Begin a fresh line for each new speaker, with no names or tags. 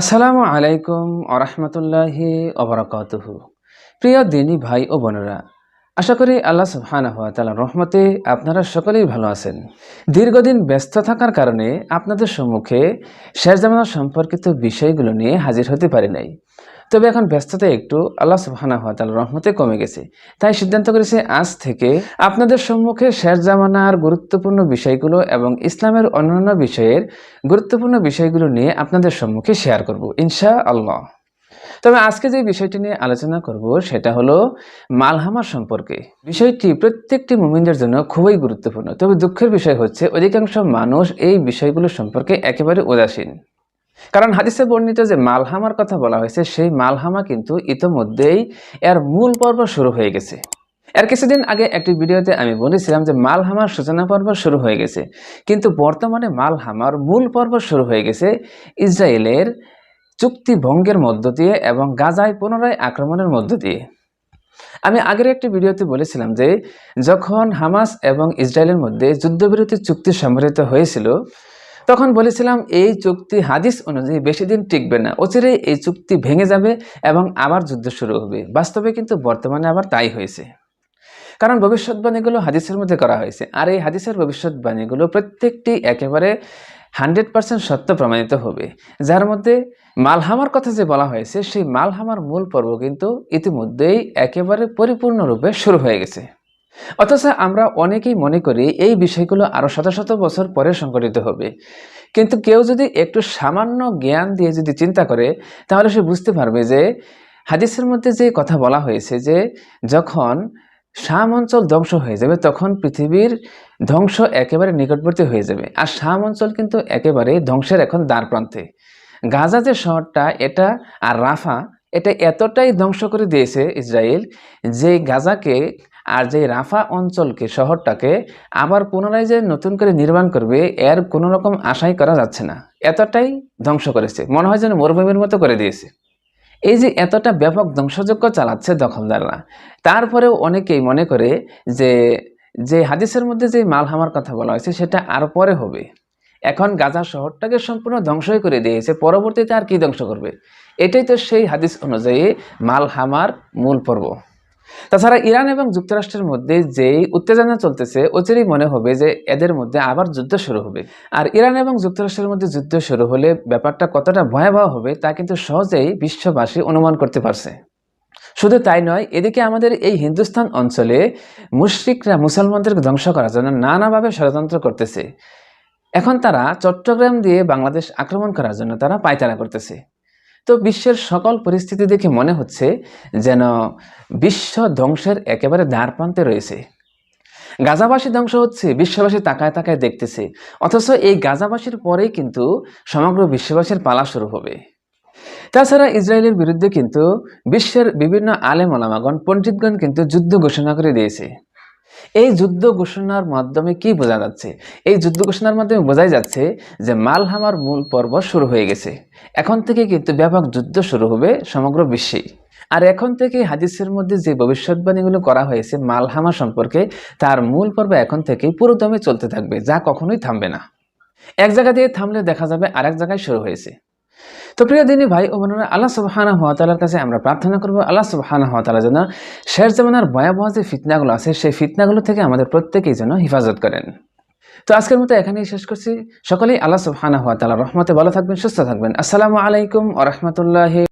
আসসালামু আলাইকুম আরহামতুল্লাহি অবরাকাতুহ প্রিয় দিনী ভাই ও বোনেরা, আশা করি আল্লাহ তাআলার রহমতে আপনারা সকলেই ভালো আছেন। দীর্ঘদিন ব্যস্ত থাকার কারণে আপনাদের সম্মুখে শেষ জামানা সম্পর্কিত বিষয়গুলো নিয়ে হাজির হতে পারি নাই। তবে এখন ব্যস্ততা একটু আল্লাহ সুবহানাহু ওয়া তাআলার রহমতে কমে গেছে। তাই সিদ্ধান্ত করেছে আজ থেকে আপনাদের সম্মুখে শেষ জামানার গুরুত্বপূর্ণ বিষয়গুলো এবং ইসলামের অন্যান্য বিষয়ের গুরুত্বপূর্ণ বিষয়গুলো নিয়ে আপনাদের সম্মুখে শেয়ার করব ইনশা আল্লাহ তবে আজকে যে বিষয়টি নিয়ে আলোচনা করব, সেটা হলো মালহামা সম্পর্কে। বিষয়টি প্রত্যেকটি মুমিনদের জন্য খুবই গুরুত্বপূর্ণ। তবে দুঃখের বিষয় হচ্ছে, অধিকাংশ মানুষ এই বিষয়গুলো সম্পর্কে একেবারে উদাসীন। কারণ হাদিসে বর্ণিত যে মালহামার কথা বলা হয়েছে, সেই মালহামা কিন্তু ইতোমধ্যেই এর মূল পর্ব শুরু হয়ে গেছে। এর কিছুদিন আগে একটি ভিডিওতে আমি বলেছিলাম যে মালহামার সূচনা পর্ব শুরু হয়ে গেছে। কিন্তু বর্তমানে মালহামার মূল পর্ব শুরু হয়ে গেছে ইসরায়েলের চুক্তি ভঙ্গের মধ্য দিয়ে এবং গাজায় পুনরায় আক্রমণের মধ্য দিয়ে। আমি আগের একটি ভিডিওতে বলেছিলাম যে যখন হামাস এবং ইসরায়েলের মধ্যে যুদ্ধবিরতি চুক্তি সম্মিলিত হয়েছিল তখন বলেছিলাম, এই চুক্তি হাদিস অনুযায়ী বেশি দিন টিকবে না। অচিরেই এই চুক্তি ভেঙে যাবে এবং আবার যুদ্ধ শুরু হবে। বাস্তবে কিন্তু বর্তমানে আবার তাই হয়েছে। কারণ ভবিষ্যৎবাণীগুলো হাদিসের মধ্যে করা হয়েছে। আর এই হাদিসের ভবিষ্যৎবাণীগুলো প্রত্যেকটি একেবারে হান্ড্রেড পার্সেন্ট সত্য প্রমাণিত হবে। যার মধ্যে মালহামার কথা যে বলা হয়েছে, সেই মালহামার মূল পর্ব কিন্তু ইতিমধ্যেই একেবারে পরিপূর্ণরূপে শুরু হয়ে গেছে। অথচ আমরা অনেকেই মনে করি এই বিষয়গুলো আরও শত শত বছর পরে সংঘটিত হবে। কিন্তু কেউ যদি একটু সামান্য জ্ঞান দিয়ে যদি চিন্তা করে, তাহলে সে বুঝতে পারবে যে হাদিসের মধ্যে যে কথা বলা হয়েছে যে যখন শাম অঞ্চল ধ্বংস হয়ে যাবে, তখন পৃথিবীর ধ্বংস একেবারে নিকটবর্তী হয়ে যাবে। আর শাম অঞ্চল কিন্তু একেবারে ধ্বংসের এখন দ্বার প্রান্তে গাজা যে শহরটা, এটা আর রাফা, এটা এতটাই ধ্বংস করে দিয়েছে ইসরায়েল যে গাজাকে আর যে রাফা অঞ্চলকে, শহরটাকে আবার পুনরায় যে নতুন করে নির্মাণ করবে, এর কোনো রকম আশাই করা যাচ্ছে না। এতটাই ধ্বংস করেছে। মনে হয় যেন মরুভূমির মতো করে দিয়েছে। এই যে এতটা ব্যাপক ধ্বংসযজ্ঞ চালাচ্ছে দখলদাররা, তারপরেও অনেকেই মনে করে যে যে হাদিসের মধ্যে যে মালহামার কথা বলা হয়েছে, সেটা আর পরে হবে। এখন গাজা শহরটাকে সম্পূর্ণ ধ্বংসই করে দিয়েছে, পরবর্তীতে আর কি ধ্বংস করবে? এটাই তো সেই হাদিস অনুযায়ী মালহামার মূল পর্ব। তাছাড়া ইরান এবং যুক্তরাষ্ট্রের মধ্যে যেই উত্তেজনা চলতেছে অচিরেই মনে হবে যে এদের মধ্যে আবার যুদ্ধ শুরু হবে। আর ইরান এবং যুক্তরাষ্ট্রের মধ্যে যুদ্ধ শুরু হলে ব্যাপারটা কতটা ভয়াবহ হবে তা কিন্তু সহজেই বিশ্ববাসী অনুমান করতে পারছে। শুধু তাই নয়, এদিকে আমাদের এই হিন্দুস্তান অঞ্চলে মুশরিকরা মুসলমানদেরকে ধ্বংস করার জন্য নানাভাবে ষড়যন্ত্র করতেছে। এখন তারা চট্টগ্রাম দিয়ে বাংলাদেশ আক্রমণ করার জন্য তারা পায়তারা করতেছে। তো বিশ্বের সকল পরিস্থিতি দেখে মনে হচ্ছে যেন বিশ্ব ধ্বংসের একেবারে দ্বার প্রান্তে রয়েছে। গাজাবাসী ধ্বংস হচ্ছে, বিশ্ববাসী তাকায় তাকায় দেখতেছে। অথচ এই গাজাবাসীর পরেই কিন্তু সমগ্র বিশ্ববাসীর পালা শুরু হবে। তাছাড়া ইসরায়েলের বিরুদ্ধে কিন্তু বিশ্বের বিভিন্ন আলেম ওলামাগণ, পণ্ডিতগণ কিন্তু যুদ্ধ ঘোষণা করে দিয়েছে। এই যুদ্ধ ঘোষণার মাধ্যমে কি বোঝা যাচ্ছে? এই যুদ্ধ ঘোষণার মাধ্যমে বোঝাই যাচ্ছে যে মালহামার মূল পর্ব শুরু হয়ে গেছে। এখন থেকে কিন্তু ব্যাপক যুদ্ধ শুরু হবে সমগ্র বিশ্বেই আর এখন থেকে হাদিসের মধ্যে যে ভবিষ্যৎবাণীগুলো করা হয়েছে মালহামা সম্পর্কে, তার মূল পর্ব এখন থেকে পুরো দমে চলতে থাকবে, যা কখনোই থামবে না। এক জায়গা দিয়ে থামলে দেখা যাবে আরেক জায়গায় শুরু হয়েছে। তো প্রিয় দিনী ভাই ও বোনেরা, আল্লাহ সুবাহানা হাত তালার কাছে আমরা প্রার্থনা করব, আল্লাহ সুবাহানা হাত তালা যেন শেষ জামানার ভয়াবহ যে ফিতনাগুলো আছে, সেই ফিতনাগুলো থেকে আমাদের প্রত্যেকেই যেন হেফাজত করেন। তো আজকের মতো এখানেই শেষ করছি। সকলেই আল্লাহ সুবহানাহু ওয়া তালার রহমতে ভালো থাকবেন, সুস্থ থাকবেন। আসসালামু আলাইকুম আ রহমতুল্লাহ